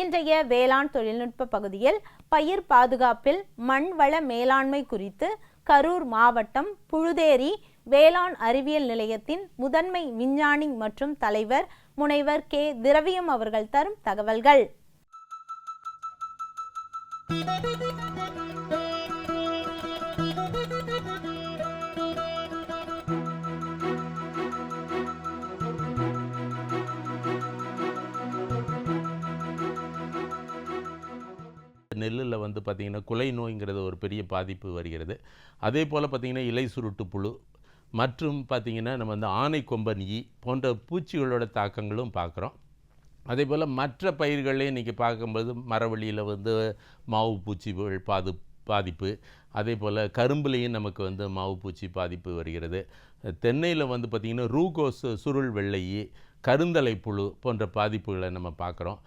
இன்றைய வேளாண் தொழில்நுட்ப பகுதியில் பயிர் பாதுகாப்பில் மண் வள மேலாண்மை குறித்து கரூர் மாவட்டம் புழுதேரி வேளாண் அறிவியல் நிலையத்தின் முதன்மை விஞ்ஞானி மற்றும் தலைவர் முனைவர் கே. திரவியம் அவர்கள் தரும் தகவல்கள். நெல்லில் வந்து பார்த்திங்கன்னா குலை நோய்ங்கிறது ஒரு பெரிய பாதிப்பு வருகிறது. அதே போல் பார்த்திங்கன்னா இலை சுருட்டு புழு மற்றும் பார்த்திங்கன்னா நம்ம வந்து ஆனை கொம்பன் ஈ போன்ற பூச்சிகளோட தாக்கங்களும் பார்க்குறோம். அதே போல் மற்ற பயிர்களே இன்றைக்கி பார்க்கும்போது மரவள்ளியில் வந்து மாவு பூச்சிகள் பாது பாதிப்பு. அதே போல் கரும்புலேயும் நமக்கு வந்து மாவு பூச்சி பாதிப்பு வருகிறது. தென்னையில் வந்து பார்த்திங்கன்னா ரூகோஸ் சுருள் வெள்ளை ஈ கருந்தலை புழு போன்ற பாதிப்புகளை நம்ம பார்க்குறோம்.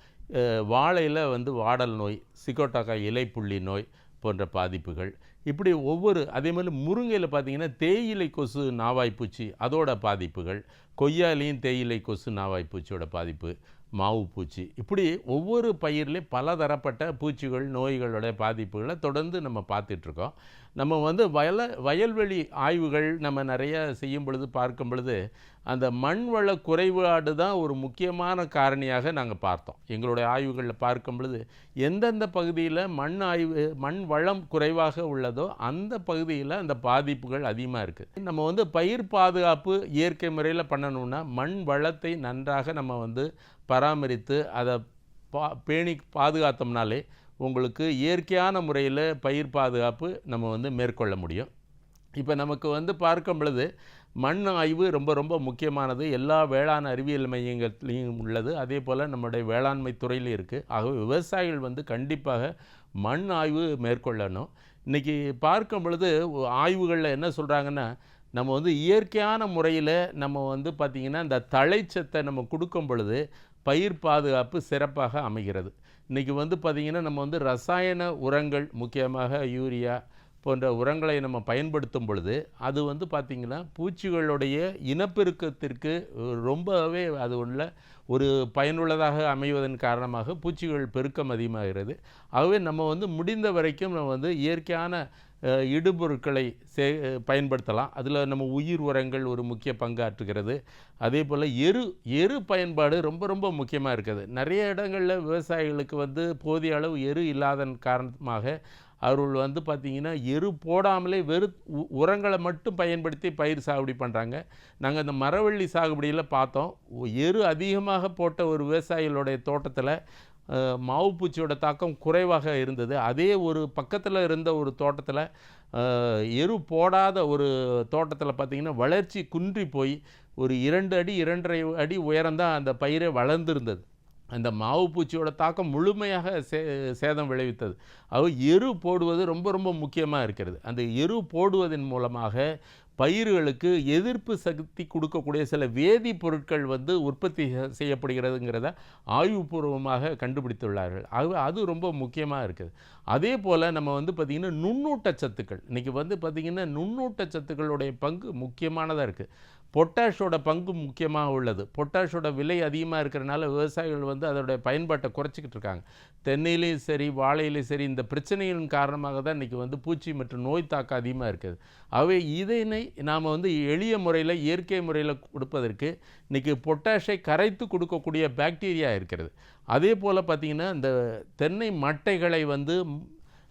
வாழையில் வந்து வாடல் நோய் சிகோட்டாக்கா இலைப்புள்ளி நோய் போன்ற பாதிப்புகள். இப்படி ஒவ்வொரு அதே மாதிரி முருங்கையில் பார்த்தீங்கன்னா தேயிலை கொசு நாவாய்ப்பூச்சி அதோட பாதிப்புகள். கொய்யாலையும் தேயிலை கொசு நாவாய்ப்பூச்சியோட பாதிப்பு மாவு பூச்சி இப்படி ஒவ்வொரு பயிர்லேயும் பலதரப்பட்ட பூச்சிகள் நோய்களோட பாதிப்புகளை தொடர்ந்து நம்ம பார்த்துட்ருக்கோம் நம்ம வந்து வயல வயல்வெளி ஆய்வுகள் நம்ம நிறைய செய்யும் பொழுது பார்க்கும் பொழுது அந்த மண் வள குறைபாடு தான் ஒரு முக்கியமான காரணியாக நாங்கள் பார்த்தோம். எங்களுடைய ஆய்வுகளில் பார்க்கும் பொழுது எந்தெந்த பகுதியில் மண் ஆய்வு மண் வளம் குறைவாக உள்ளதோ அந்த பகுதியில் அந்த பாதிப்புகள் அதிகமாக இருக்குது நம்ம வந்து பயிர் பாதுகாப்பு இயற்கை முறையில் பண்ணணும்னா மண் வளத்தை நன்றாக நம்ம வந்து பராமரித்து அதை பா பேணி பாதுகாத்தோம்னாலே உங்களுக்கு இயற்கையான முறையில் பயிர் பாதுகாப்பு நம்ம வந்து மேற்கொள்ள முடியும். இப்போ நமக்கு வந்து பார்க்கும் பொழுது மண் ஆய்வு ரொம்ப ரொம்ப முக்கியமானது. எல்லா வேளாண் அறிவியல் மையங்கள்லேயும் உள்ளது. அதே போல் நம்முடைய வேளாண்மை துறையில் இருக்குது ஆகவே விவசாயிகள் வந்து கண்டிப்பாக மண் ஆய்வு மேற்கொள்ளணும். இன்றைக்கி பார்க்கும் பொழுது ஆய்வுகளில் என்ன சொல்கிறாங்கன்னா நம்ம வந்து இயற்கையான முறையில் நம்ம வந்து பார்த்திங்கன்னா இந்த தழைச்சத்தை நம்ம கொடுக்கும் பொழுது பயிர் பாதுகாப்பு சிறப்பாக அமைகிறது. இன்றைக்கி வந்து பார்த்திங்கன்னா நம்ம வந்து ரசாயன உரங்கள் முக்கியமாக யூரியா போன்ற உரங்களை நம்ம பயன்படுத்தும் பொழுது அது வந்து பார்த்திங்கன்னா பூச்சிகளுடைய இனப்பெருக்கத்திற்கு ரொம்பவே அது உள்ள ஒரு பயனுள்ளதாக அமைவதன் காரணமாக பூச்சிகள் பெருக்கம் அதிகமாகிறது. ஆகவே நம்ம வந்து முடிந்த வரைக்கும் நம்ம வந்து இயற்கையான இடுபொருட்களை சே பயன்படுத்தலாம். அதில் நம்ம உயிர் உரங்கள் ஒரு முக்கிய பங்காற்றுகிறது. அதே போல் எரு எரு பயன்பாடு ரொம்ப ரொம்ப முக்கியமாக இருக்குது. நிறைய இடங்களில் விவசாயிகளுக்கு வந்து போதிய அளவு எரு இல்லாதன் காரணமாக அவர்கள் வந்து பார்த்திங்கன்னா எரு போடாமலே வெறு உரங்களை மட்டும் பயன்படுத்தி பயிர் சாகுபடி பண்ணுறாங்க நாங்கள் இந்த மரவள்ளி சாகுபடியில் பார்த்தோம். எரு அதிகமாக போட்ட ஒரு விவசாயிகளுடைய தோட்டத்தில் மாவு பூச்சியோட தாக்கம் குறைவாக இருந்தது. அதே ஒரு பக்கத்தில் இருந்த ஒரு தோட்டத்தில் எரு போடாத ஒரு தோட்டத்தில் பார்த்திங்கன்னா வளர்ச்சி குன்றி போய் ஒரு இரண்டு அடி இரண்டரை அடி உயரம்தான் அந்த பயிரை வளர்ந்துருந்தது. அந்த மாவு பூச்சியோட தாக்கம் முழுமையாக சே சேதம் விளைவித்தது. அது எரு போடுவது ரொம்ப ரொம்ப முக்கியமாக இருக்கிறது. அந்த எரு போடுவதன் மூலமாக பயிர்களுக்கு எதிர்ப்பு சக்தி கொடுக்கக்கூடிய சில வேதிப்பொருட்கள் வந்து உற்பத்தி செய்யப்படுகிறதுங்கிறத ஆய்வுபூர்வமாக கண்டுபிடித்துள்ளார்கள். அது அது ரொம்ப முக்கியமாக இருக்குது. அதே போல் நம்ம வந்து பார்த்திங்கன்னா நுண்ணூட்டச்சத்துக்கள் இன்றைக்கி வந்து பார்த்திங்கன்னா நுண்ணூட்டச்சத்துக்களுடைய பங்கு முக்கியமானதாக இருக்குது பொட்டாஷோட பங்கு முக்கியமாக உள்ளது. பொட்டாஷோட விலை அதிகமாக இருக்கிறனால விவசாயிகள் வந்து அதோடைய பயன்பாட்டை குறைச்சிக்கிட்டு இருக்காங்க. தென்னையிலையும் சரி வாழையிலையும் சரி இந்த பிரச்சனைகளின் காரணமாக தான் இன்றைக்கி வந்து பூச்சி மற்றும் நோய் தாக்கம் அதிகமாக இருக்குது. அவை இதனை நாம் வந்து எளிய முறையில் இயற்கை முறையில் கொடுப்பதற்கு இன்றைக்கி பொட்டாஷை கரைத்து கொடுக்கக்கூடிய பாக்டீரியா இருக்கிறது. அதே போல் பார்த்திங்கன்னா இந்த தென்னை மட்டைகளை வந்து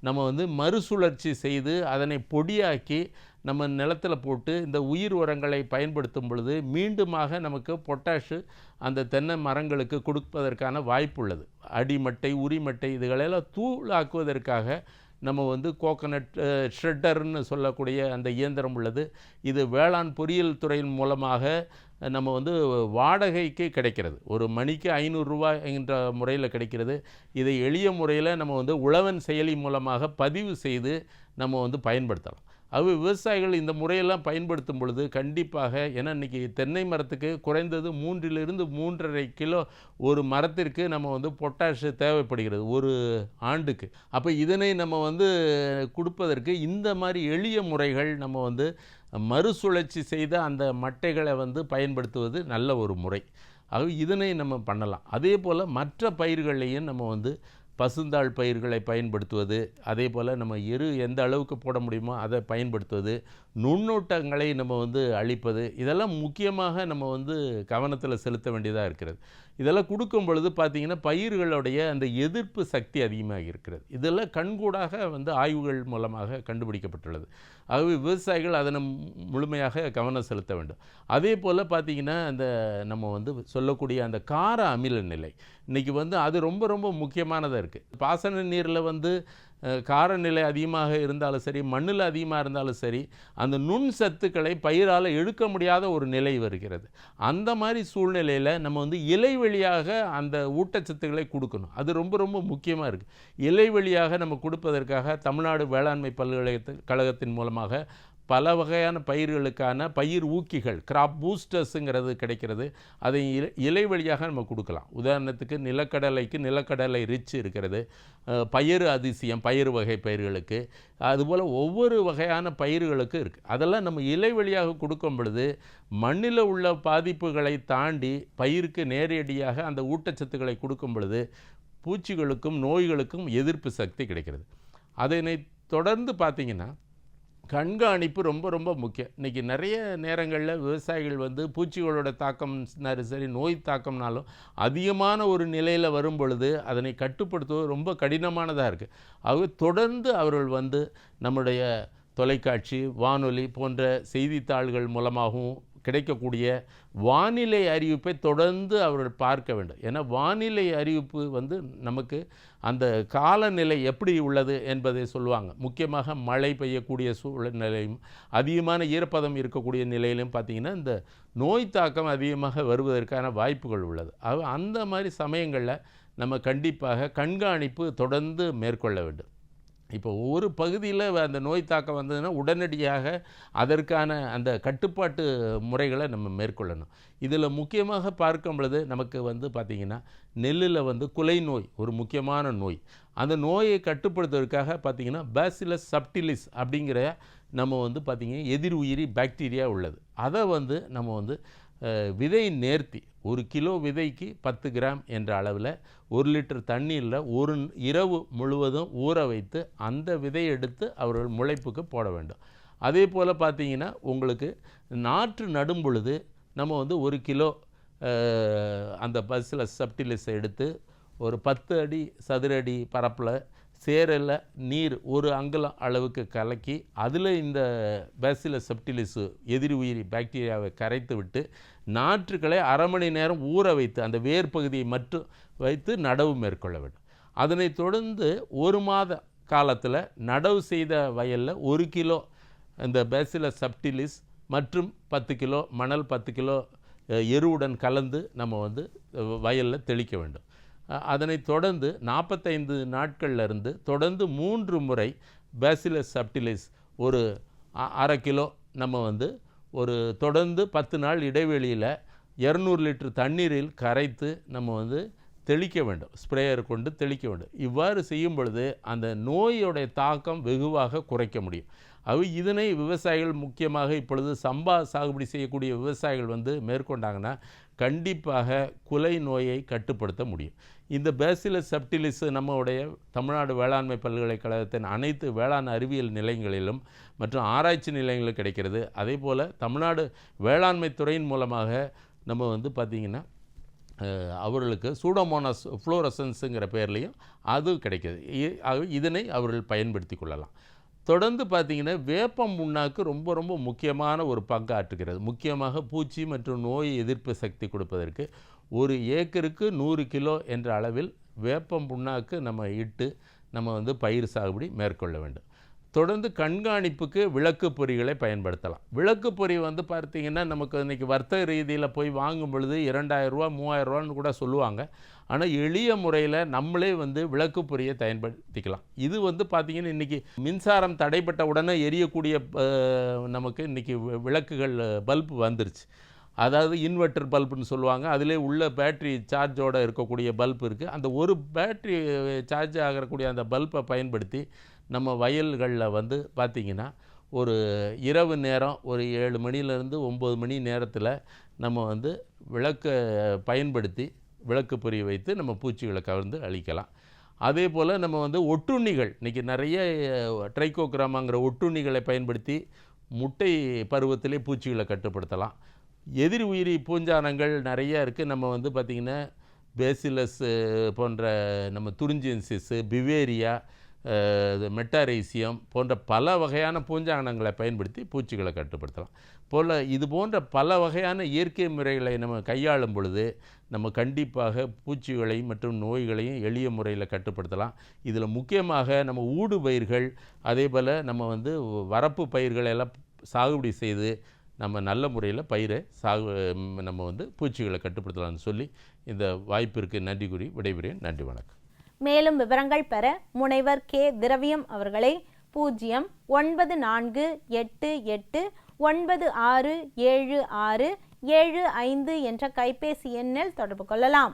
நம்ம வந்து மறுசுழற்சி செய்து அதனை பொடியாக்கி நம்ம நிலத்தில் போட்டு இந்த உயிர் உரங்களை பயன்படுத்தும் பொழுது மீண்டுமாக நமக்கு பொட்டாஷு அந்த தென்னை மரங்களுக்கு கொடுப்பதற்கான வாய்ப்பு உள்ளது. அடிமட்டை உரிமட்டை இதுகளெல்லாம் தூளாக்குவதற்காக நம்ம வந்து கோகனட் ஷ்ரெட்டர்னு சொல்லக்கூடிய அந்த இயந்திரம் உள்ளது. இது வேளாண் பொறியியல் துறையின் மூலமாக நம்ம வந்து வாடகைக்கு கிடைக்கிறது. ஒரு மணிக்கு ஐநூறுரூவா என்ற முறையில் கிடைக்கிறது. இதை எளிய முறையில் நம்ம வந்து உழவன் செயலி மூலமாக பதிவு செய்து நம்ம வந்து பயன்படுத்தலாம். அது விவசாயிகள் இந்த முறையெல்லாம் பயன்படுத்தும் பொழுது கண்டிப்பாக ஏன்னா இன்றைக்கி தென்னை மரத்துக்கு குறைந்தது மூன்றிலிருந்து மூன்றரை கிலோ ஒரு மரத்திற்கு நம்ம வந்து பொட்டாஷ் தேவைப்படுகிறது ஒரு ஆண்டுக்கு. அப்போ இதனை நம்ம வந்து கொடுப்பதற்கு இந்த மாதிரி எளிய முறைகள் நம்ம வந்து மறுசுழற்சி செய்த அந்த மட்டைகளை வந்து பயன்படுத்துவது நல்ல ஒரு முறை. அது இதனை நம்ம பண்ணலாம். அதே போல் மற்ற பயிர்களையும் நம்ம வந்து பசுந்தாள் பயிர்களை பயன்படுத்துவது அதே போல் நம்ம எரு எந்த அளவுக்கு போட முடியுமோ அதை பயன்படுத்துவது நுண்ணூட்டங்களை நம்ம வந்து அழிப்பது இதெல்லாம் முக்கியமாக நம்ம வந்து கவனத்தில் செலுத்த வேண்டியதாக இருக்கிறது. இதெல்லாம் கொடுக்கும் பொழுது பார்த்திங்கன்னா பயிர்களுடைய அந்த எதிர்ப்பு சக்தி அதிகமாக இருக்கிறது. இதெல்லாம் கண்கூடாக வந்து ஆய்வுகள் மூலமாக கண்டுபிடிக்கப்பட்டுள்ளது. ஆகவே விவசாயிகள் அதனை முழுமையாக கவனம் செலுத்த வேண்டும். அதே போல் பார்த்திங்கன்னா அந்த நம்ம வந்து சொல்லக்கூடிய அந்த கார அமில நிலை. இன்றைக்கி வந்து அது ரொம்ப ரொம்ப முக்கியமானதாக இருக்குது பாசன நீரில் வந்து காரநிலை அதிகமாக இருந்தாலும் சரி மண்ணில் அதிகமாக இருந்தாலும் சரி அந்த நுண் சத்துக்களை பயிரால் இழுக்க முடியாத ஒரு நிலை வருகிறது. அந்த மாதிரி சூழ்நிலையில் நம்ம வந்து இலை வழியாக அந்த ஊட்டச்சத்துக்களை கொடுக்கணும். அது ரொம்ப ரொம்ப முக்கியமாக இருக்குது இலை வழியாக நம்ம கொடுப்பதற்காக தமிழ்நாடு வேளாண்மை பல்கலைக்கழகத்தின் மூலமாக பல வகையான பயிர்களுக்கான பயிர் ஊக்கிகள் கிராப் பூஸ்டர்ஸுங்கிறது கிடைக்கிறது. அதை இலை இலை வழியாக நம்ம கொடுக்கலாம். உதாரணத்துக்கு நிலக்கடலைக்கு நிலக்கடலை ரிச் இருக்கிறது. பயிர் அதிசயம் பயிர் வகை பயிர்களுக்கு. அதுபோல் ஒவ்வொரு வகையான பயிர்களுக்கு இருக்குது அதெல்லாம் நம்ம இலை வழியாக கொடுக்கும் பொழுது மண்ணில் உள்ள பாதிப்புகளை தாண்டி பயிருக்கு நேரடியாக அந்த ஊட்டச்சத்துக்களை கொடுக்கும் பொழுது பூச்சிகளுக்கும் நோய்களுக்கும் எதிர்ப்பு சக்தி கிடைக்கிறது. அதனை தொடர்ந்து பார்த்தீங்கன்னா கண்காணிப்பு ரொம்ப ரொம்ப முக்கியம். இன்றைக்கி நிறைய நேரங்களில் விவசாயிகள் வந்து பூச்சிகளோட தாக்கம் சரி நோய் தாக்கம்னாலும் அதிகமான ஒரு நிலையில் வரும் பொழுது அதனை கட்டுப்படுத்துவது ரொம்ப கடினமானதாக இருக்குது ஆகவே தொடர்ந்து அவர்கள் வந்து நம்முடைய தொலைக்காட்சி வானொலி போன்ற செய்தித்தாள்கள் மூலமாகவும் கிடைக்கக்கூடிய வானிலை அறிவிப்பை தொடர்ந்து அவர்கள் பார்க்க வேண்டும். ஏன்னா வானிலை அறிவிப்பு வந்து நமக்கு அந்த காலநிலை எப்படி உள்ளது என்பதை சொல்லுவாங்க. முக்கியமாக மழை பெய்யக்கூடிய சூழ்நிலையும் அதிகமான ஈரப்பதம் இருக்கக்கூடிய நிலையிலும் பார்த்திங்கன்னா இந்த நோய் தாக்கம் அதிகமாக வருவதற்கான வாய்ப்புகள் உள்ளது. அது அந்த மாதிரி சமயங்களில் நம்ம கண்டிப்பாக கண்காணிப்பு தொடர்ந்து மேற்கொள்ள வேண்டும். இப்போ ஒரு பகுதியில் அந்த நோய் தாக்கம் வந்ததுன்னா உடனடியாக அதற்கான அந்த கட்டுப்பாட்டு முறைகளை நம்ம மேற்கொள்ளணும். இதில் முக்கியமாக பார்க்கும் பொழுது நமக்கு வந்து பார்த்திங்கன்னா நெல்லில் வந்து குலை நோய் ஒரு முக்கியமான நோய். அந்த நோயை கட்டுப்படுத்துவதற்காக பார்த்திங்கன்னா பேசிலஸ் சப்டிலிஸ் அப்படிங்கிற நம்ம வந்து பார்த்திங்கன்னா எதிர் உயிரி பாக்டீரியா உள்ளது. அதை வந்து நம்ம வந்து விதை நேர்த்தி ஒரு கிலோ விதைக்கு பத்து கிராம் என்ற அளவில் ஒரு லிட்டர் தண்ணீரில் ஒரு இரவு முழுவதும் ஊற வைத்து அந்த விதை எடுத்து அவர்கள் முளைப்புக்கு போட வேண்டும். அதே போல் பார்த்தீங்கன்னா உங்களுக்கு நாற்று நடும் பொழுது நம்ம வந்து ஒரு கிலோ அந்த பஸ்ஸில் சப்டிலிஸை எடுத்து ஒரு பத்து அடி சதுர அடி பரப்பில் சேரில் நீர் ஒரு அங்குலம் அளவுக்கு கலக்கி அதில் இந்த பேசில செப்டிலிஸு எதிரி உயிரி பாக்டீரியாவை கரைத்து விட்டு நாற்றுக்களை அரை மணி நேரம் ஊற வைத்து அந்த வேர் பகுதியை மட்டும் வைத்து நடவு மேற்கொள்ள வேண்டும். அதனை தொடர்ந்து ஒரு மாத காலத்தில் நடவு செய்த வயலில் ஒரு கிலோ இந்த பேசில சப்டிலிஸ் மற்றும் பத்து கிலோ மணல் பத்து கிலோ எருவுடன் கலந்து நம்ம வந்து வயலில் தெளிக்க வேண்டும். அதனை தொடர்ந்து நாற்பத்தைந்து நாட்கள்ல இருந்து தொடர்ந்து மூன்று முறை பேசிலஸ் சப்டிலிஸ் ஒரு அ- அரை கிலோ நம்ம வந்து ஒரு தொடர்ந்து பத்து நாள் இடைவெளியில் இரநூறு லிட்டர் தண்ணீரில் கரைத்து நம்ம வந்து தெளிக்க வேண்டும். ஸ்ப்ரேயர் கொண்டு தெளிக்க வேண்டும். இவ்வாறு செய்யும் பொழுது அந்த நோயோடைய தாக்கம் வெகுவாக குறைக்க முடியும். அது இதனை விவசாயிகள் முக்கியமாக இப்பொழுது சம்பா சாகுபடி செய்யக்கூடிய விவசாயிகள் வந்து மேற்கொண்டாங்கன்னா கண்டிப்பாக குலை நோயை கட்டுப்படுத்த முடியும். இந்த பேசிலஸ் செப்டிலிஸ் நம்முடைய தமிழ்நாடு வேளாண்மை பல்கலைக்கழகத்தின் அனைத்து வேளாண் அறிவியல் நிலையங்களிலும் மற்றும் ஆராய்ச்சி நிலையங்களிலும் கிடைக்கிறது. அதே போல் தமிழ்நாடு வேளாண்மை துறையின் மூலமாக நம்ம வந்து பார்த்திங்கன்னா அவர்களுக்கு சூடோமோனாஸ் ஃப்ளோரசன்ஸுங்கிற பேர்லேயும் அது கிடைக்கிது ஆக இதனை அவர்கள் பயன்படுத்தி கொள்ளலாம். தொடர்ந்து பார்த்தீங்கன்னா வேப்பம் புண்ணாக்கு ரொம்ப ரொம்ப முக்கியமான ஒரு பங்காற்றுகிறது முக்கியமாக பூச்சி மற்றும் நோய் எதிர்ப்பு சக்தி கொடுப்பதற்கு ஒரு ஏக்கருக்கு நூறு கிலோ என்ற அளவில் வேப்பம் புண்ணாக்கு நம்ம இட்டு நம்ம வந்து பயிர் சாகுபடி மேற்கொள்ள வேண்டும். தொடர்ந்து கண்காணிப்புக்கு விளக்கு பொறிகளை பயன்படுத்தலாம். விளக்கு பொறி வந்து பார்த்தீங்கன்னா நமக்கு இன்றைக்கி வர்த்தக ரீதியில் போய் வாங்கும் பொழுது இரண்டாயிரரூவா ரூபா ரூபான்னு கூட சொல்லுவாங்க. ஆனால் எளிய முறையில் நம்மளே வந்து விளக்கு பொறியை பயன்படுத்திக்கலாம். இது வந்து பார்த்திங்கன்னா இன்றைக்கி மின்சாரம் தடைப்பட்ட உடனே எரியக்கூடிய நமக்கு இன்றைக்கி விளக்குகள் பல்பு வந்துருச்சு. அதாவது இன்வெர்ட்டர் பல்புன்னு சொல்லுவாங்க. அதிலே உள்ள பேட்ரி சார்ஜோடு இருக்கக்கூடிய பல்ப் இருக்குது அந்த ஒரு பேட்ரி சார்ஜ் ஆகக்கூடிய அந்த பல்பை பயன்படுத்தி நம்ம வயல்களில் வந்து பார்த்திங்கன்னா ஒரு இரவு நேரம் ஒரு ஏழு மணிலேருந்து ஒம்பது மணி நேரத்தில் நம்ம வந்து விளக்கை பயன்படுத்தி விளக்கு பொரிய வைத்து நம்ம பூச்சிகளை கவர்ந்து அழிக்கலாம். அதே போல் நம்ம வந்து ஒட்டுண்ணிகள் இன்றைக்கி நிறைய ட்ரைகோகிராமாங்கிற ஒட்டுண்ணிகளை பயன்படுத்தி முட்டை பருவத்திலே பூச்சிகளை கட்டுப்படுத்தலாம். எதிர் உயிரி பூஞ்சானங்கள் நிறையா இருக்குது நம்ம வந்து பார்த்திங்கன்னா பேசிலஸ் போன்ற நம்ம துரிஞ்சியன்சிஸு பிவேரியா மெட்டாரேசியம் போன்ற பல வகையான பூஞ்சாங்கனங்களை பயன்படுத்தி பூச்சிகளை கட்டுப்படுத்தலாம். போல் இது போன்ற பல வகையான இயற்கை முறைகளை நம்ம கையாளும் பொழுது நம்ம கண்டிப்பாக பூச்சிகளையும் மற்றும் நோய்களையும் எளிய முறையில் கட்டுப்படுத்தலாம். இதில் முக்கியமாக நம்ம ஊடு பயிர்கள் அதே போல் நம்ம வந்து வரப்பு பயிர்களை எல்லாம் சாகுபடி செய்து நம்ம நல்ல முறையில் பயிரை சாகு நம்ம வந்து பூச்சிகளை கட்டுப்படுத்தலாம்னு சொல்லி இந்த வாய்ப்பிற்கு நன்றி கூறி விடைபெறேன் நன்றி வணக்கம். மேலும் விவரங்கள் பெற முனைவர் கே. திரவியம் அவர்களை பூஜ்ஜியம் ஒன்பது நான்கு எட்டு எட்டு ஒன்பது ஆறு ஏழு ஆறு ஏழு ஐந்து என்ற கைபேசி எண்ணில் தொடர்பு கொள்ளலாம்.